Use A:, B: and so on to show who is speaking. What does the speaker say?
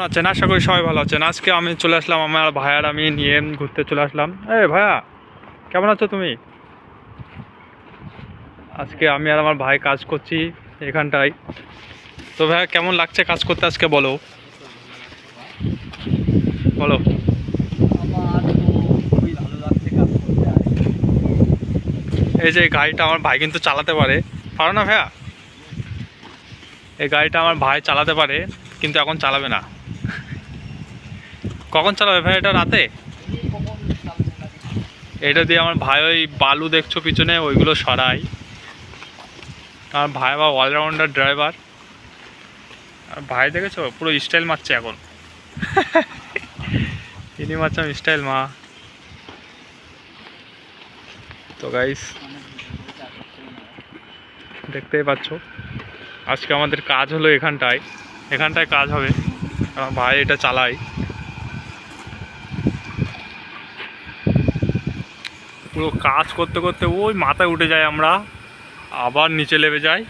A: কেমন আছেন? আশা করি সবাই ভালো আছেন। আজকে আমি চলে আসলাম আমার ভাইয়ার, আমি নিয়ে ঘুরতে চলে আসলাম। এই ভাইয়া, কেমন আছো তুমি? আজকে আমি আর আমার ভাই কাজ করছি এখানটায়। তো ভাইয়া, কেমন লাগছে কাজ করতে আজকে বলো? বলো। এই যে গাড়িটা আমার ভাই কিন্তু চালাতে পারে। পারো না ভাইয়া? এই গাড়িটা আমার ভাই চালাতে পারে, কিন্তু এখন চালাবে না। কখন চালাবে ভাই এটা রাতে? এটা দিয়ে আমার ভাই ওই বালু দেখছ পিছনে, ওইগুলো সরাই। আমার ভাই বা অলরাউন্ডার ড্রাইভার আর ভাই দেখেছ? পুরো স্টাইল মারছে এখন। ইনি মারছে স্টাইল মা। তো গাইস দেখতেই পাচ্ছ। আজকে আমাদের কাজ হলো এখানটায়। এখানটায় কাজ হবে। আমার ভাই এটা চালায়। পুরো কাজ করতে করতে ওই মাথায় উঠে যায় আমরা আবার নিচে নেমে যাই।